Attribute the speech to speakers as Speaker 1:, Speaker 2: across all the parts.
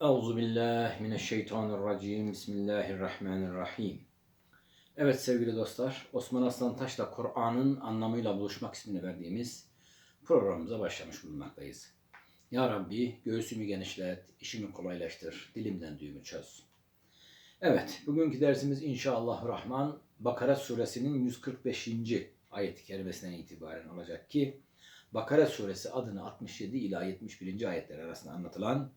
Speaker 1: Euzu billahi mineşşeytanirracim. Bismillahirrahmanirrahim. Evet sevgili dostlar, Osman Aslan Taş'la Kur'an'ın anlamıyla buluşmak ismini verdiğimiz programımıza başlamış bulunmaktayız. Ya Rabbi göğsümü genişlet, işimi kolaylaştır, dilimden düğümü çöz. Evet, bugünkü dersimiz inşallah Rahman Bakara suresinin 145. ayet-i kerimesinden itibaren olacak ki Bakara suresi adını 67 ila 71. ayetler arasında anlatılan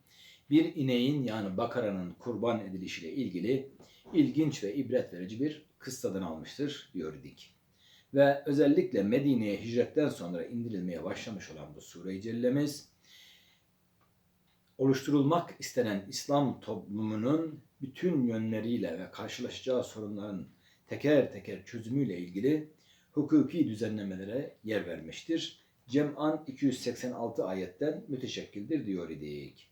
Speaker 1: bir ineğin yani bakaranın kurban edilişiyle ilgili ilginç ve ibret verici bir kıssadan almıştır diyor idik. Ve özellikle Medine'ye hicretten sonra indirilmeye başlamış olan bu sure-i cellemiz oluşturulmak istenen İslam toplumunun bütün yönleriyle ve karşılaşacağı sorunların teker teker çözümüyle ilgili hukuki düzenlemelere yer vermiştir. Cem'an 286 ayetten müteşekkildir diyor idik.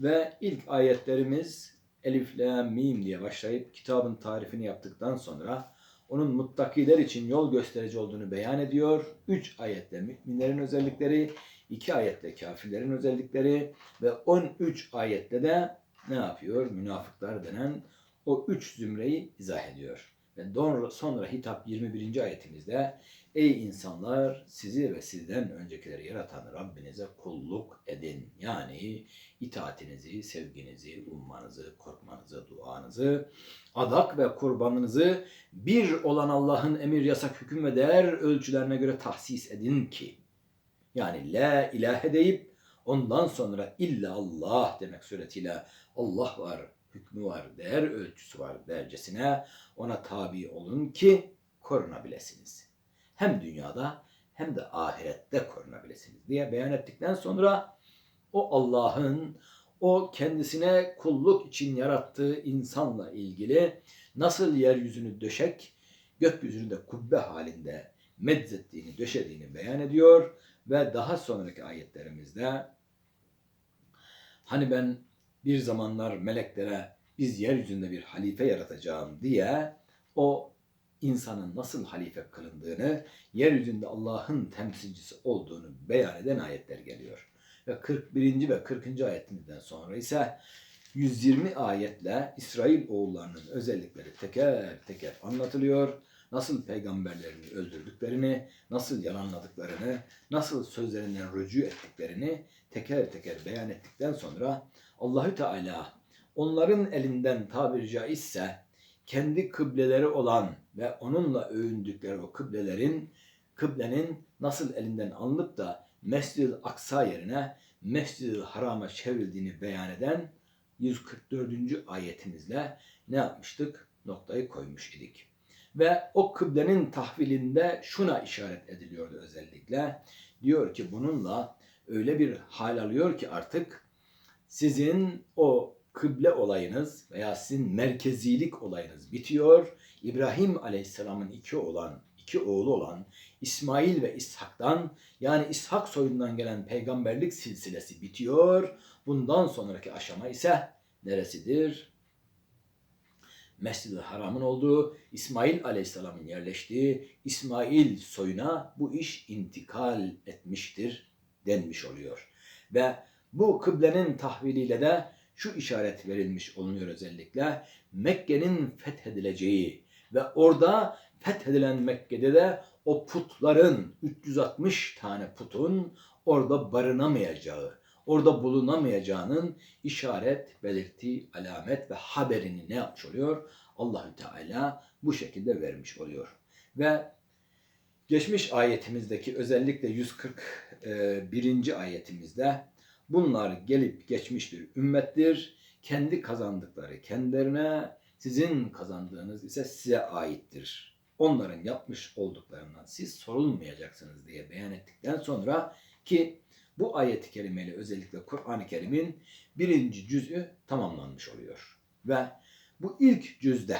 Speaker 1: Ve ilk ayetlerimiz Elif, La, Mim diye başlayıp kitabın tarifini yaptıktan sonra onun muttakiler için yol gösterici olduğunu beyan ediyor. Üç ayette müminlerin özellikleri, iki ayette kafirlerin özellikleri ve 13 ayette de ne yapıyor? Münafıklar denen o üç zümreyi izah ediyor. Ve sonra hitap 21. ayetimizde Ey insanlar sizi ve sizden öncekileri yaratan Rabbinize kulluk edin. Yani itaatinizi, sevginizi, ummanızı, korkmanızı, duanızı, adak ve kurbanınızı bir olan Allah'ın emir, yasak, hüküm ve değer ölçülerine göre tahsis edin ki. Yani la ilahe deyip ondan sonra illa Allah demek suretiyle Allah var, hükmü var, değer ölçüsü var dercesine ona tabi olun ki korunabilirsiniz. Hem dünyada hem de ahirette korunabilirsiniz diye beyan ettikten sonra o Allah'ın o kendisine kulluk için yarattığı insanla ilgili nasıl yeryüzünü döşek, gökyüzünü de kubbe halinde medzettiğini, döşediğini beyan ediyor ve daha sonraki ayetlerimizde hani ben bir zamanlar meleklere biz yeryüzünde bir halife yaratacağım diye o insanın nasıl halife kılındığını, yeryüzünde Allah'ın temsilcisi olduğunu beyan eden ayetler geliyor. Ve 41. ve 40. ayetimizden sonra ise 120 ayetle İsrail oğullarının özellikleri teker teker anlatılıyor. Nasıl peygamberlerini öldürdüklerini, nasıl yalanladıklarını, nasıl sözlerinden rücu ettiklerini teker teker beyan ettikten sonra Allahü Teala onların elinden tabiri caizse kendi kıbleleri olan ve onunla övündükleri o kıblelerin kıblenin nasıl elinden alınıp da Mescid-i Aksa yerine Mescid-i Haram'a çevrildiğini beyan eden 144. ayetimizle ne yapmıştık? Noktayı koymuş idik. Ve o kıblenin tahvilinde şuna işaret ediliyordu özellikle. Diyor ki bununla öyle bir hal alıyor ki artık sizin o kıble olayınız veya sizin merkezilik olayınız bitiyor. İbrahim Aleyhisselam'ın iki olan iki oğlu olan İsmail ve İshak'tan yani İshak soyundan gelen peygamberlik silsilesi bitiyor. Bundan sonraki aşama ise neresidir? Mescid-i Haram'ın olduğu, İsmail Aleyhisselam'ın yerleştiği İsmail soyuna bu iş intikal etmiştir denmiş oluyor. Ve bu kıblenin tahviliyle de şu işaret verilmiş olunuyor özellikle. Mekke'nin fethedileceği ve orada fethedilen Mekke'de de o putların 360 tane putun orada barınamayacağı, orada bulunamayacağının işaret, belirti, alamet ve haberini ne yapmış oluyor? Allahü Teala bu şekilde vermiş oluyor. Ve geçmiş ayetimizdeki özellikle 141. ayetimizde Bunlar gelip geçmiş bir ümmettir. Kendi kazandıkları kendilerine, sizin kazandığınız ise size aittir. Onların yapmış olduklarından siz sorulmayacaksınız diye beyan ettikten sonra ki bu ayet-i kerimeyle özellikle Kur'an-ı Kerim'in birinci cüz'ü tamamlanmış oluyor. Ve bu ilk cüzde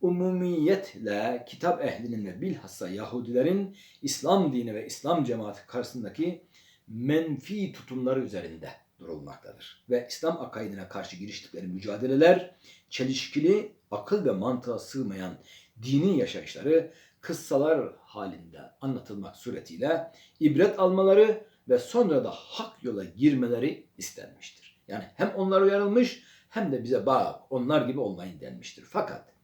Speaker 1: umumiyetle kitap ehlinin ve bilhassa Yahudilerin İslam dini ve İslam cemaati karşısındaki menfi tutumları üzerinde durulmaktadır. Ve İslam akaidine karşı giriştikleri mücadeleler çelişkili, akıl ve mantığa sığmayan dini yaşayışları kıssalar halinde anlatılmak suretiyle ibret almaları ve sonra da hak yola girmeleri istenmiştir. Yani hem onlar uyarılmış hem de bize bak onlar gibi olmayın denmiştir. Fakat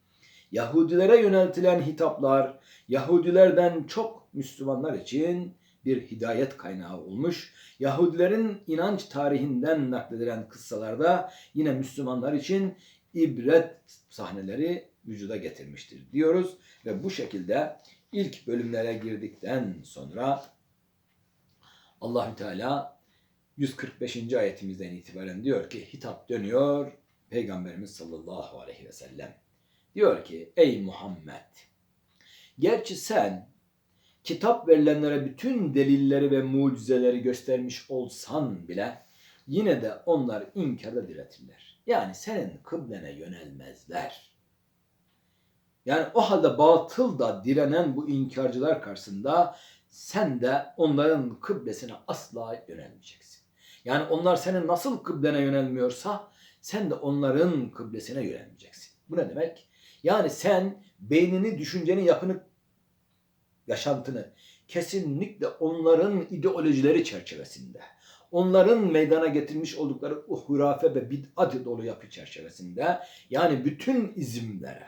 Speaker 1: Yahudilere yöneltilen hitaplar Yahudilerden çok Müslümanlar için bir hidayet kaynağı olmuş. Yahudilerin inanç tarihinden nakledilen kıssalarda yine Müslümanlar için ibret sahneleri vücuda getirmiştir diyoruz. Ve bu şekilde ilk bölümlere girdikten sonra Allahü Teala 145. ayetimizden itibaren diyor ki hitap dönüyor Peygamberimiz sallallahu aleyhi ve sellem. Diyor ki ey Muhammed gerçi sen kitap verilenlere bütün delilleri ve mucizeleri göstermiş olsan bile yine de onlar inkarda diretirler. Yani senin kıblene yönelmezler. Yani o halde batıl da direnen bu inkarcılar karşısında sen de onların kıblesine asla yönelmeyeceksin. Yani onlar senin nasıl kıblene yönelmiyorsa sen de onların kıblesine yönelmeyeceksin. Bu ne demek? Yani sen beynini, düşünceni, yapını, yaşantını kesinlikle onların ideolojileri çerçevesinde, onların meydana getirmiş oldukları o hurafe ve bid'at dolu yapı çerçevesinde yani bütün izimlere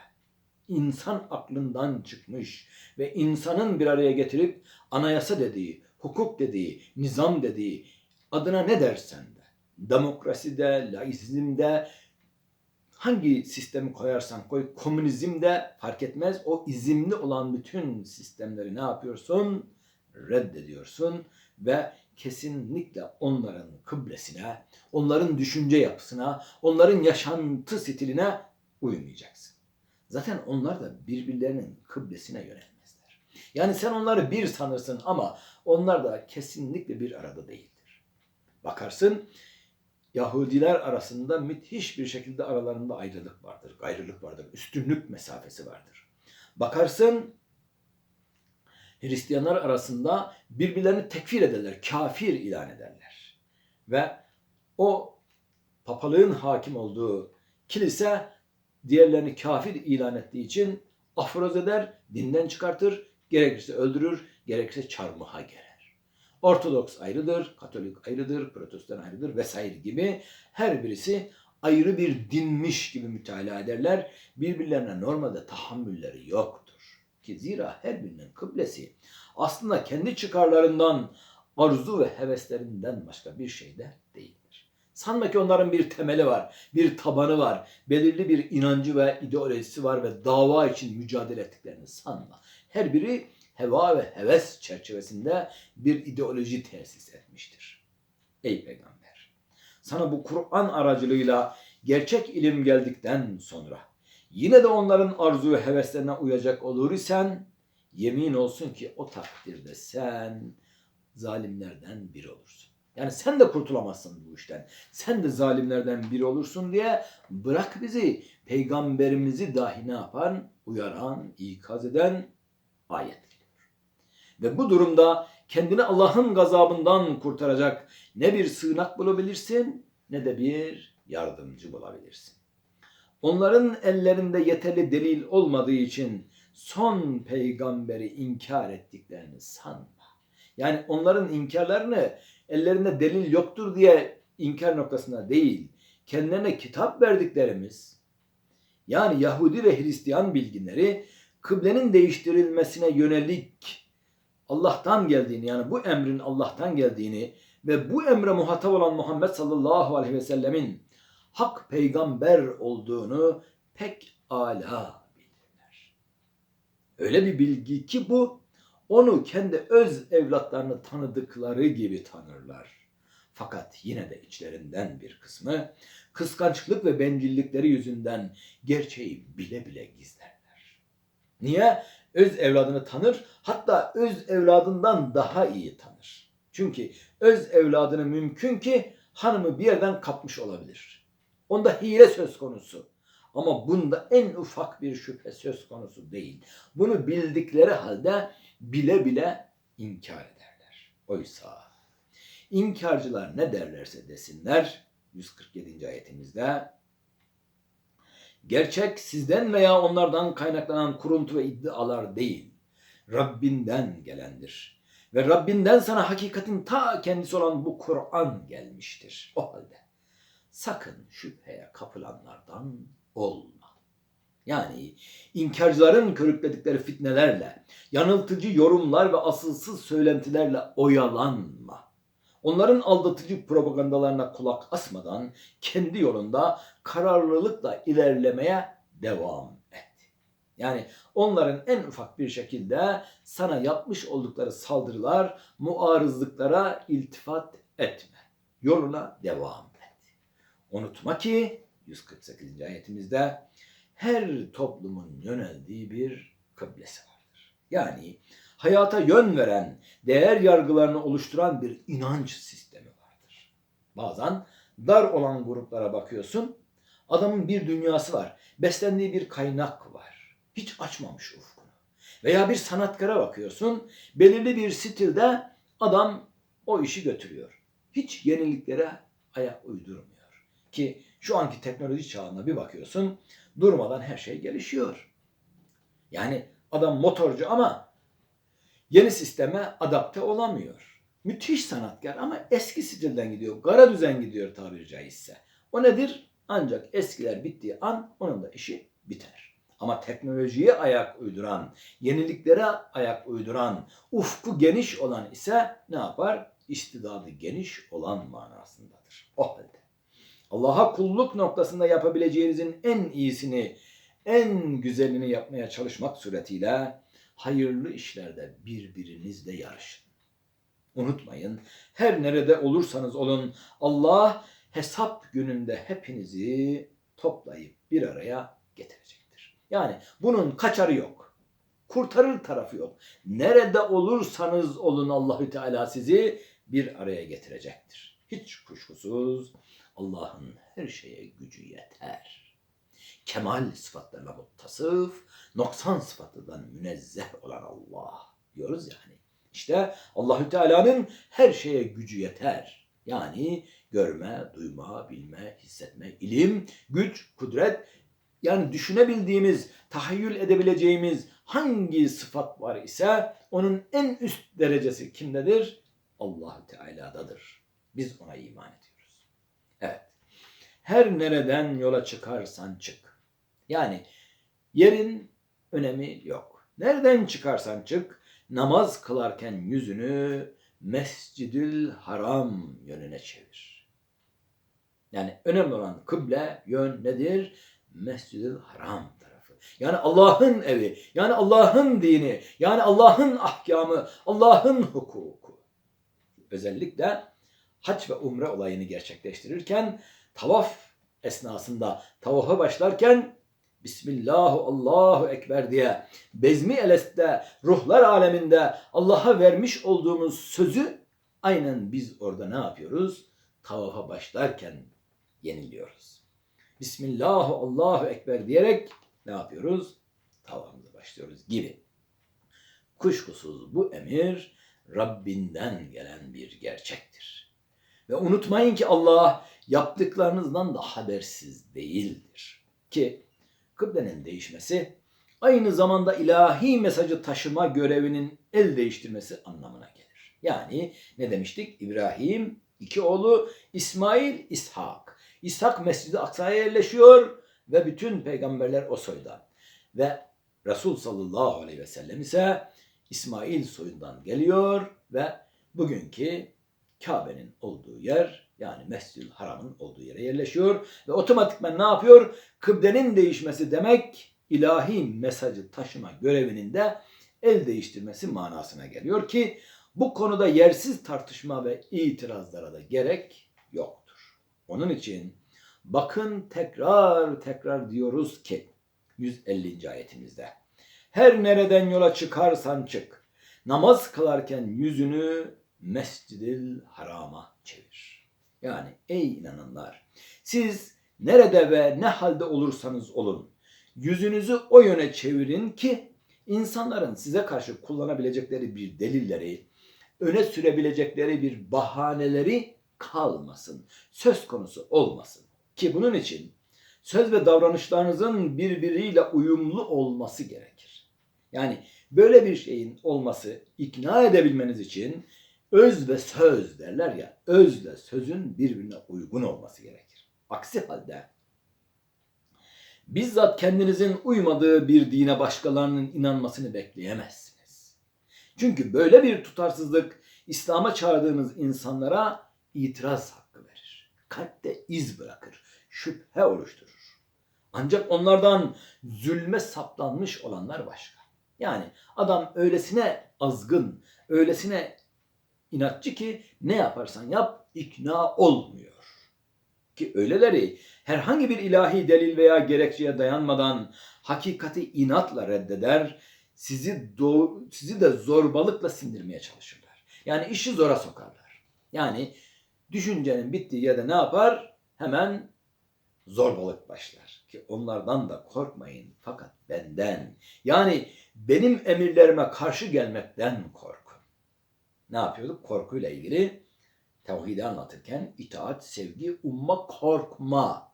Speaker 1: insan aklından çıkmış ve insanın bir araya getirip anayasa dediği, hukuk dediği, nizam dediği adına ne dersen de demokraside, laizmde hangi sistemi koyarsan koy, komünizmde fark etmez. O izimli olan bütün sistemleri ne yapıyorsun? Reddediyorsun ve kesinlikle onların kıblesine, onların düşünce yapısına, onların yaşantı stiline uymayacaksın. Zaten onlar da birbirlerinin kıblesine yönelmezler. Yani sen onları bir sanırsın ama onlar da kesinlikle bir arada değildir. Bakarsın Yahudiler arasında müthiş bir şekilde aralarında ayrılık vardır, gayrılık vardır, üstünlük mesafesi vardır. Bakarsın Hristiyanlar arasında birbirlerini tekfir ederler, kafir ilan ederler. Ve o papalığın hakim olduğu kilise diğerlerini kafir ilan ettiği için afroz eder, dinden çıkartır, gerekirse öldürür, gerekirse çarmıha gerer. Ortodoks ayrıdır, Katolik ayrıdır, Protestan ayrıdır vesaire gibi her birisi ayrı bir dinmiş gibi mütalaa ederler. Birbirlerine normalde tahammülleri yoktur. Ki zira her birinin kıblesi aslında kendi çıkarlarından, arzu ve heveslerinden başka bir şey de değildir. Sanma ki onların bir temeli var, bir tabanı var, belirli bir inancı ve ideolojisi var ve dava için mücadele ettiklerini sanma. Her biri heva ve heves çerçevesinde bir ideoloji tesis etmiştir. Ey peygamber! Sana bu Kur'an aracılığıyla gerçek ilim geldikten sonra yine de onların arzu ve heveslerine uyacak olur isen yemin olsun ki o takdirde sen zalimlerden biri olursun. Yani sen de kurtulamazsın bu işten. Sen de zalimlerden biri olursun diye bırak bizi peygamberimizi dahi ne yapan? Uyaran, ikaz eden ayet. Ve bu durumda kendini Allah'ın gazabından kurtaracak ne bir sığınak bulabilirsin ne de bir yardımcı bulabilirsin. Onların ellerinde yeterli delil olmadığı için son peygamberi inkar ettiklerini sanma. Yani onların inkarlarını ellerinde delil yoktur diye inkar noktasında değil, kendilerine kitap verdiklerimiz, yani Yahudi ve Hristiyan bilginleri kıblenin değiştirilmesine yönelik Allah'tan geldiğini yani bu emrin Allah'tan geldiğini ve bu emre muhatap olan Muhammed sallallahu aleyhi ve sellemin hak peygamber olduğunu pek ala bilirler. Öyle bir bilgi ki bu onu kendi öz evlatlarını tanıdıkları gibi tanırlar. Fakat yine de içlerinden bir kısmı kıskançlık ve bencillikleri yüzünden gerçeği bile bile gizlerler. Niye? Öz evladını tanır. Hatta öz evladından daha iyi tanır. Çünkü öz evladını mümkün ki hanımı bir yerden kapmış olabilir. Onda hile söz konusu. Ama bunda en ufak bir şüphe söz konusu değil. Bunu bildikleri halde bile bile inkar ederler. Oysa inkarcılar ne derlerse desinler 147. ayetimizde Gerçek sizden veya onlardan kaynaklanan kuruntu ve iddialar değil, Rabbinden gelendir. Ve Rabbinden sana hakikatin ta kendisi olan bu Kur'an gelmiştir. O halde sakın şüpheye kapılanlardan olma. Yani inkarcıların körükledikleri fitnelerle, yanıltıcı yorumlar ve asılsız söylentilerle oyalanma. Onların aldatıcı propagandalarına kulak asmadan kendi yolunda kararlılıkla ilerlemeye devam et. Yani onların en ufak bir şekilde sana yapmış oldukları saldırılar, muarızlıklara iltifat etme. Yoluna devam et. Unutma ki 148. ayetimizde her toplumun yöneldiği bir kıblesi vardır. Yani hayata yön veren, değer yargılarını oluşturan bir inanç sistemi vardır. Bazen dar olan gruplara bakıyorsun, adamın bir dünyası var, beslendiği bir kaynak var. Hiç açmamış ufkunu. Veya bir sanatkara bakıyorsun, belirli bir stilde adam o işi götürüyor. Hiç yeniliklere ayak uydurmuyor. Ki şu anki teknoloji çağına bir bakıyorsun, durmadan her şey gelişiyor. Yani adam motorcu ama yeni sisteme adapte olamıyor. Müthiş sanatkar ama eski stilden gidiyor. Gara düzen gidiyor tabiri caizse. O nedir? Ancak eskiler bittiği an onun da işi biter. Ama teknolojiye ayak uyduran, yeniliklere ayak uyduran, ufku geniş olan ise ne yapar? İstidadı geniş olan manasındadır. O halde Allah'a kulluk noktasında yapabileceğinizin en iyisini, en güzelini yapmaya çalışmak suretiyle hayırlı işlerde birbirinizle yarışın. Unutmayın, her nerede olursanız olun Allah hesap gününde hepinizi toplayıp bir araya getirecektir. Yani bunun kaçarı yok. Kurtarır tarafı yok. Nerede olursanız olun Allahü Teala sizi bir araya getirecektir. Hiç kuşkusuz Allah'ın her şeye gücü yeter. Kemal sıfatlarına muttasıf, noksan sıfatlardan münezzeh olan Allah diyoruz yani. İşte Allahü Teala'nın her şeye gücü yeter. Yani görme, duyma, bilme, hissetme, ilim, güç, kudret yani düşünebildiğimiz, tahayyül edebileceğimiz hangi sıfat var ise onun en üst derecesi kimdedir? Allahü Teala'dadır. Biz ona iman ediyoruz. Evet. Her nereden yola çıkarsan çık. Yani yerin önemi yok. Nereden çıkarsan çık, namaz kılarken yüzünü Mescidül Haram yönüne çevir. Yani önemli olan kıble yön nedir? Mescidül Haram tarafı. Yani Allah'ın evi, yani Allah'ın dini, yani Allah'ın ahkamı, Allah'ın hukuku. Özellikle hac ve umre olayını gerçekleştirirken tavaf esnasında tavafa başlarken Bismillahu Allahu Ekber diye bezmi eleste ruhlar aleminde Allah'a vermiş olduğumuz sözü aynen biz orada ne yapıyoruz? Tavafa başlarken yeniliyoruz. Bismillahu Allahu Ekber diyerek ne yapıyoruz? Tavafımıza başlıyoruz gibi. Kuşkusuz bu emir Rabbinden gelen bir gerçektir. Ve unutmayın ki Allah yaptıklarınızdan da habersiz değildir. Ki kıblenin değişmesi aynı zamanda ilahi mesajı taşıma görevinin el değiştirmesi anlamına gelir. Yani ne demiştik? İbrahim, iki oğlu İsmail, İshak. İshak Mescid-i Aksa'ya yerleşiyor ve bütün peygamberler o soydan. Ve Resul sallallahu aleyhi ve sellem ise İsmail soyundan geliyor ve bugünkü Kabe'nin olduğu yer yani Mescid-i Haram'ın olduğu yere yerleşiyor ve otomatikman ne yapıyor? Kıblenin değişmesi demek ilahi mesajı taşıma görevinin de el değiştirmesi manasına geliyor ki bu konuda yersiz tartışma ve itirazlara da gerek yoktur. Onun için bakın tekrar tekrar diyoruz ki 150. ayetimizde her nereden yola çıkarsan çık namaz kılarken yüzünü Mescid-i Haram'a çevir. Yani ey inananlar siz nerede ve ne halde olursanız olun yüzünüzü o yöne çevirin ki insanların size karşı kullanabilecekleri bir delilleri, öne sürebilecekleri bir bahaneleri kalmasın, söz konusu olmasın. Ki bunun için söz ve davranışlarınızın birbiriyle uyumlu olması gerekir. Yani böyle bir şeyin olması ikna edebilmeniz için öz ve söz derler ya, özle sözün birbirine uygun olması gerekir. Aksi halde bizzat kendinizin uymadığı bir dine başkalarının inanmasını bekleyemezsiniz. Çünkü böyle bir tutarsızlık İslam'a çağırdığınız insanlara itiraz hakkı verir. Kalpte iz bırakır, şüphe oluşturur. Ancak onlardan zulme saplanmış olanlar başka. Yani adam öylesine azgın, öylesine inatçı ki ne yaparsan yap ikna olmuyor. Ki öyleleri herhangi bir ilahi delil veya gerekçeye dayanmadan hakikati inatla reddeder, sizi doğ sizi de zorbalıkla sindirmeye çalışırlar. Yani işi zora sokarlar. Yani düşüncenin bittiği yerde ne yapar? Hemen zorbalık başlar. Ki onlardan da korkmayın fakat benden. Yani benim emirlerime karşı gelmekten korkun. Ne yapıyorduk? Korkuyla ilgili tevhidi anlatırken itaat, sevgi, umma, korkma.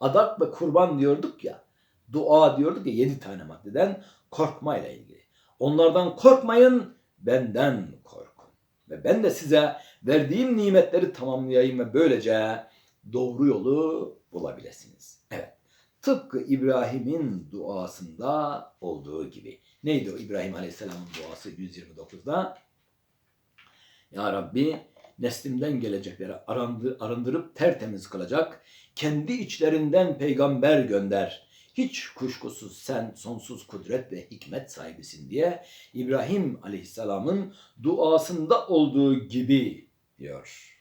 Speaker 1: Adak ve kurban diyorduk ya, dua diyorduk ya yedi tane maddeden korkmayla ilgili. Onlardan korkmayın, benden korkun. Ve ben de size verdiğim nimetleri tamamlayayım ve böylece doğru yolu bulabilirsiniz. Evet. Tıpkı İbrahim'in duasında olduğu gibi. Neydi o İbrahim Aleyhisselam'ın duası 129'da? Ya Rabbi neslimden gelecekleri arandı, arındırıp tertemiz kılacak, kendi içlerinden peygamber gönder. Hiç kuşkusuz sen sonsuz kudret ve hikmet sahibisin diye İbrahim Aleyhisselam'ın duasında olduğu gibi diyor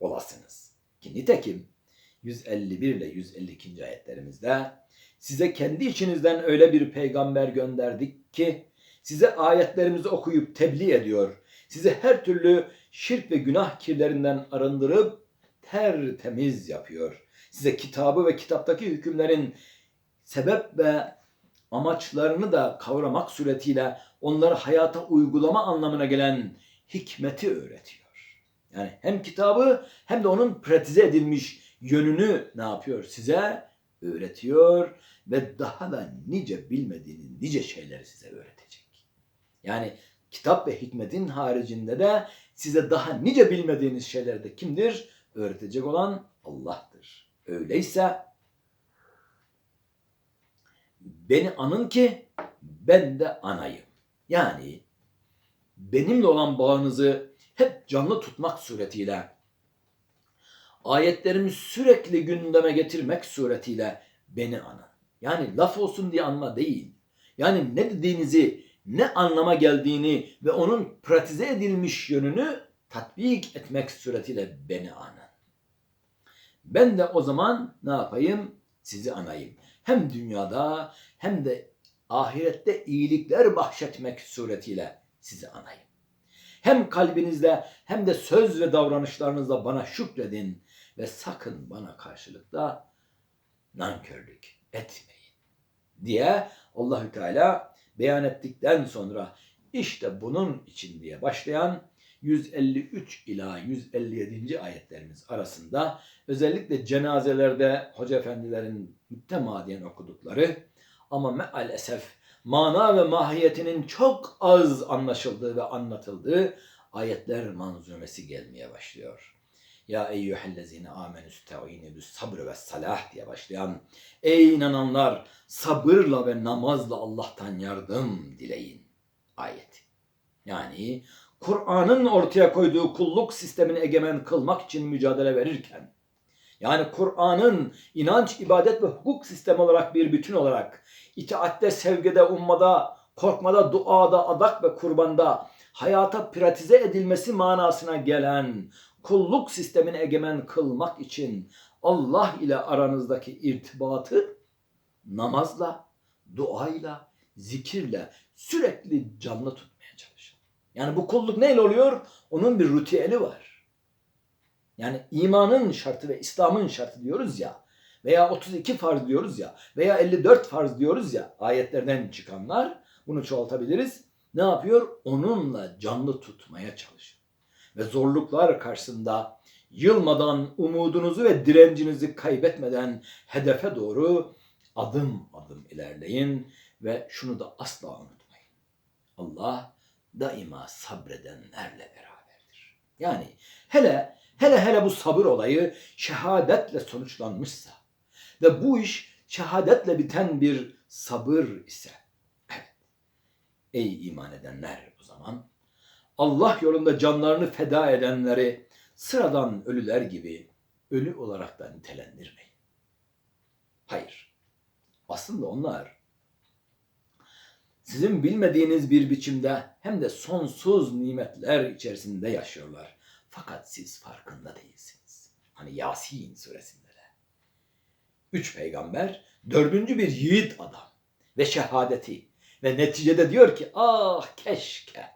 Speaker 1: olasınız. Ki nitekim 151 ile 152. ayetlerimizde size kendi içinizden öyle bir peygamber gönderdik ki size ayetlerimizi okuyup tebliğ ediyor. Sizi her türlü şirk ve günah kirlerinden arındırıp tertemiz yapıyor. Size kitabı ve kitaptaki hükümlerin sebep ve amaçlarını da kavramak suretiyle onları hayata uygulama anlamına gelen hikmeti öğretiyor. Yani hem kitabı hem de onun pratize edilmiş yönünü ne yapıyor size? Öğretiyor ve daha da nice bilmediğiniz nice şeyleri size öğretecek. Yani kitap ve hikmetin haricinde de size daha nice bilmediğiniz şeyleri de kimdir? Öğretecek olan Allah'tır. Öyleyse beni anın ki ben de anayım. Yani benimle olan bağınızı hep canlı tutmak suretiyle ayetlerimi sürekli gündeme getirmek suretiyle beni anın. Yani laf olsun diye anma değil. Yani ne dediğinizi, ne anlama geldiğini ve onun pratize edilmiş yönünü tatbik etmek suretiyle beni anın. Ben de o zaman ne yapayım? Sizi anayım. Hem dünyada hem de ahirette iyilikler bahşetmek suretiyle sizi anayım. Hem kalbinizde hem de söz ve davranışlarınızla bana şükredin ve sakın bana karşılıkta nankörlük etmeyin diye Allahü Teala beyan ettikten sonra işte bunun için diye başlayan 153 ila 157. ayetlerimiz arasında özellikle cenazelerde hoca efendilerin mütemadiyen okudukları ama maalesef mana ve mahiyetinin çok az anlaşıldığı ve anlatıldığı ayetler manzumesi gelmeye başlıyor. Ya eyyühellezine amenü sta'ine bis sabr ve salah diye başlayan Ey inananlar sabırla ve namazla Allah'tan yardım dileyin ayeti. Yani Kur'an'ın ortaya koyduğu kulluk sistemini egemen kılmak için mücadele verirken yani Kur'an'ın inanç, ibadet ve hukuk sistemi olarak bir bütün olarak itaatte, sevgide, ummada, korkmada, duada, adak ve kurbanda hayata pratize edilmesi manasına gelen kulluk sistemini egemen kılmak için Allah ile aranızdaki irtibatı namazla, duayla, zikirle sürekli canlı tutmaya çalışın. Yani bu kulluk neyle oluyor? Onun bir ritüeli var. Yani imanın şartı ve İslam'ın şartı diyoruz ya veya 32 farz diyoruz ya veya 54 farz diyoruz ya ayetlerden çıkanlar bunu çoğaltabiliriz. Ne yapıyor? Onunla canlı tutmaya çalışın. Ve zorluklar karşısında yılmadan umudunuzu ve direncinizi kaybetmeden hedefe doğru adım adım ilerleyin ve şunu da asla unutmayın. Allah daima sabredenlerle beraberdir. Yani hele hele hele bu sabır olayı şehadetle sonuçlanmışsa ve bu iş şehadetle biten bir sabır ise evet ey iman edenler o zaman Allah yolunda canlarını feda edenleri sıradan ölüler gibi ölü olarak da nitelendirmeyin. Hayır. Aslında onlar sizin bilmediğiniz bir biçimde hem de sonsuz nimetler içerisinde yaşıyorlar. Fakat siz farkında değilsiniz. Hani Yasin suresinde de. Üç peygamber, dördüncü bir yiğit adam ve şehadeti. Ve neticede diyor ki ah keşke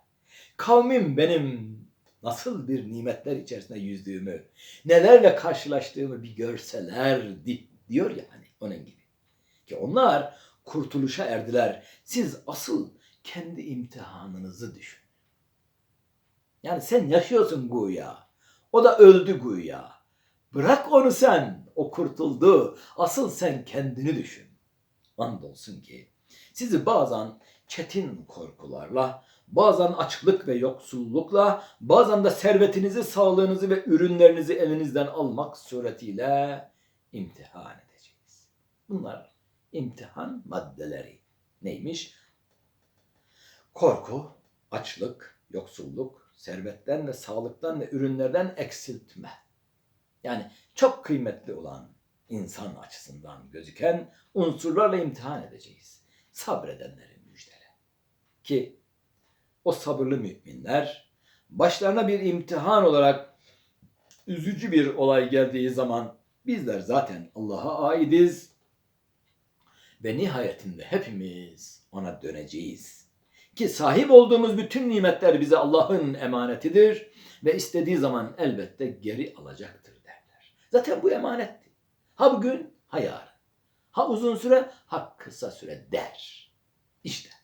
Speaker 1: kavmim benim nasıl bir nimetler içerisinde yüzdüğümü, nelerle karşılaştığımı bir görseler diyor ya hani onun gibi. Ki onlar kurtuluşa erdiler. Siz asıl kendi imtihanınızı düşün. Yani sen yaşıyorsun güya. O da öldü güya. Bırak onu sen. O kurtuldu. Asıl sen kendini düşün. Andolsun ki sizi bazen çetin korkularla, bazen açlık ve yoksullukla, bazen de servetinizi, sağlığınızı ve ürünlerinizi elinizden almak suretiyle imtihan edeceğiz. Bunlar imtihan maddeleri. Neymiş? Korku, açlık, yoksulluk, servetten ve sağlıktan ve ürünlerden eksiltme. Yani çok kıymetli olan insan açısından gözüken unsurlarla imtihan edeceğiz. Sabredenleri müjdele. Ki o sabırlı müminler başlarına bir imtihan olarak üzücü bir olay geldiği zaman bizler zaten Allah'a aidiz ve nihayetinde hepimiz ona döneceğiz. Ki sahip olduğumuz bütün nimetler bize Allah'ın emanetidir ve istediği zaman elbette geri alacaktır derler. Zaten bu emanetti. Ha bugün ha yarın. Ha uzun süre ha kısa süre der. İşte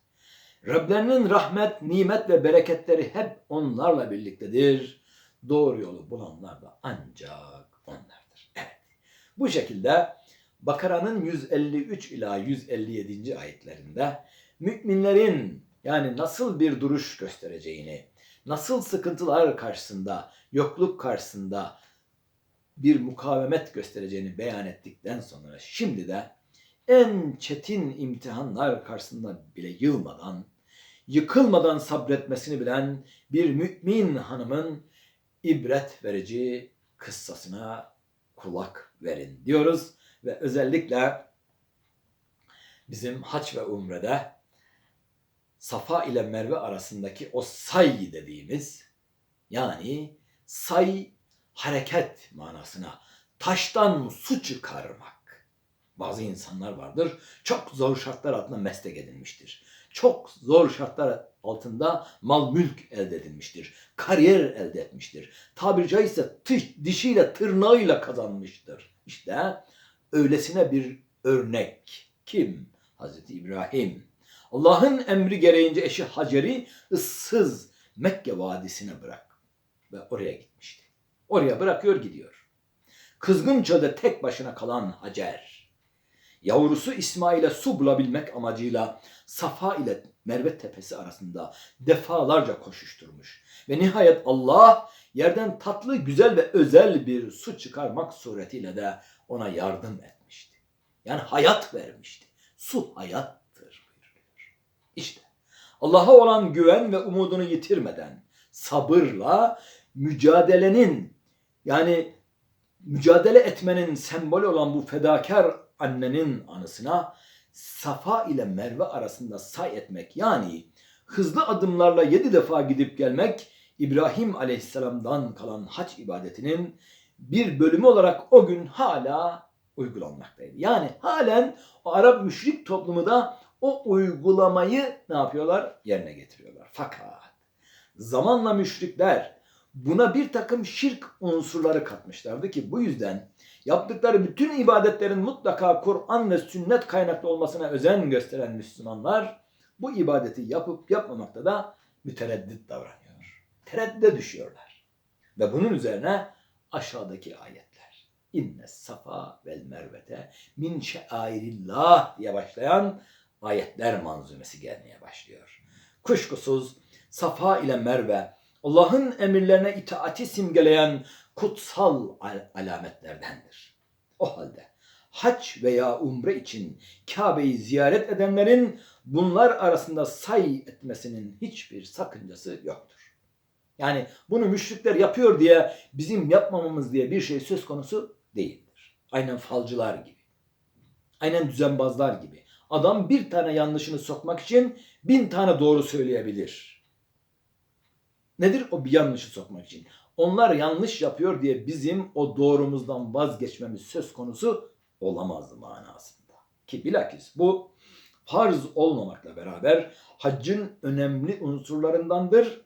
Speaker 1: Rablerinin rahmet, nimet ve bereketleri hep onlarla birliktedir. Doğru yolu bulanlar da ancak onlardır. Evet. Bu şekilde Bakara'nın 153 ila 157. ayetlerinde müminlerin yani nasıl bir duruş göstereceğini, nasıl sıkıntılar karşısında, yokluk karşısında bir mukavemet göstereceğini beyan ettikten sonra şimdi de en çetin imtihanlar karşısında bile yılmadan, yıkılmadan sabretmesini bilen bir mümin hanımın ibret verici kıssasına kulak verin diyoruz ve özellikle bizim haç ve umrede Safa ile Merve arasındaki o say dediğimiz yani say hareket manasına taştan su çıkarmak. Bazı insanlar vardır çok zor şartlar altında meslek edinmiştir. Çok zor şartlar altında mal mülk elde edilmiştir. Kariyer elde etmiştir. Tabiri caizse tış, dişiyle tırnağıyla kazanmıştır. İşte öylesine bir örnek. Kim? Hazreti İbrahim. Allah'ın emri gereğince eşi Hacer'i ıssız Mekke vadisine bırak. Ve oraya gitmişti. Oraya bırakıyor gidiyor. Kızgın çölde tek başına kalan Hacer, yavrusu İsmail'e su bulabilmek amacıyla Safa ile Merve tepesi arasında defalarca koşuşturmuş. Ve nihayet Allah yerden tatlı, güzel ve özel bir su çıkarmak suretiyle de ona yardım etmişti. Yani hayat vermişti. Su hayattır. İşte Allah'a olan güven ve umudunu yitirmeden sabırla mücadelenin yani mücadele etmenin sembolü olan bu fedakar annenin anısına Safa ile Merve arasında say etmek yani hızlı adımlarla yedi defa gidip gelmek İbrahim Aleyhisselam'dan kalan hac ibadetinin bir bölümü olarak o gün hala uygulanmaktaydı. Yani halen o Arap müşrik toplumu da o uygulamayı ne yapıyorlar? Yerine getiriyorlar. Fakat zamanla müşrikler buna bir takım şirk unsurları katmışlardı ki bu yüzden yaptıkları bütün ibadetlerin mutlaka Kur'an ve sünnet kaynaklı olmasına özen gösteren Müslümanlar bu ibadeti yapıp yapmamakta da mütereddit davranıyor. Tereddüde düşüyorlar. Ve bunun üzerine aşağıdaki ayetler. İnne safa vel mervete min şairillah diye başlayan ayetler manzumesi gelmeye başlıyor. Kuşkusuz Safa ile Merve Allah'ın emirlerine itaati simgeleyen kutsal al- alametlerdendir. O halde hac veya umre için Kabe'yi ziyaret edenlerin bunlar arasında say etmesinin hiçbir sakıncası yoktur. Yani bunu müşrikler yapıyor diye bizim yapmamamız diye bir şey söz konusu değildir. Aynen falcılar gibi. Aynen düzenbazlar gibi. Adam bir tane yanlışını sokmak için bin tane doğru söyleyebilir. Nedir o bir yanlışı sokmak için? Onlar yanlış yapıyor diye bizim o doğrumuzdan vazgeçmemiz söz konusu olamaz manasında. Ki bilakis bu farz olmamakla beraber haccın önemli unsurlarındandır.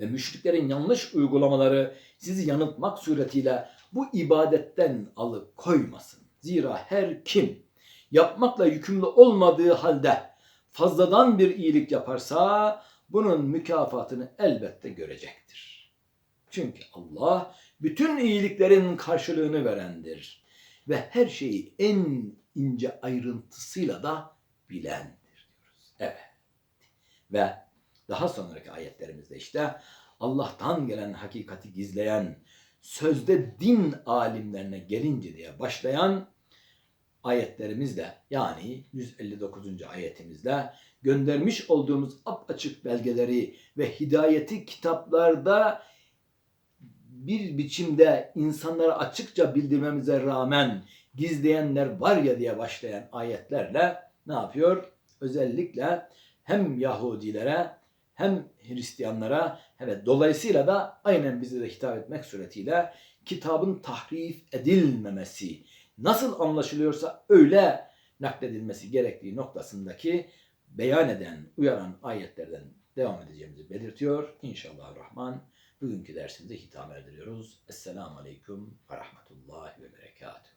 Speaker 1: Ve müşriklerin yanlış uygulamaları sizi yanıltmak suretiyle bu ibadetten alıp koymasın. Zira her kim yapmakla yükümlü olmadığı halde fazladan bir iyilik yaparsa bunun mükafatını elbette görecektir. Çünkü Allah bütün iyiliklerin karşılığını verendir ve her şeyi en ince ayrıntısıyla da bilendir diyoruz. Evet. Ve daha sonraki ayetlerimizde işte Allah'tan gelen hakikati gizleyen sözde din alimlerine gelince diye başlayan ayetlerimizle yani 159. ayetimizle göndermiş olduğumuz açık belgeleri ve hidayeti kitaplarda bir biçimde insanlara açıkça bildirmemize rağmen gizleyenler var ya diye başlayan ayetlerle ne yapıyor? Özellikle hem Yahudilere hem Hristiyanlara evet dolayısıyla da aynen bize de hitap etmek suretiyle kitabın tahrif edilmemesi nasıl anlaşılıyorsa öyle nakledilmesi gerektiği noktasındaki beyan eden, uyaran ayetlerden devam edeceğimizi belirtiyor. İnşallah Rahman bugünkü dersimize hitap erdiriyoruz. Esselamu Aleyküm ve Rahmetullahi ve Berekatuhu.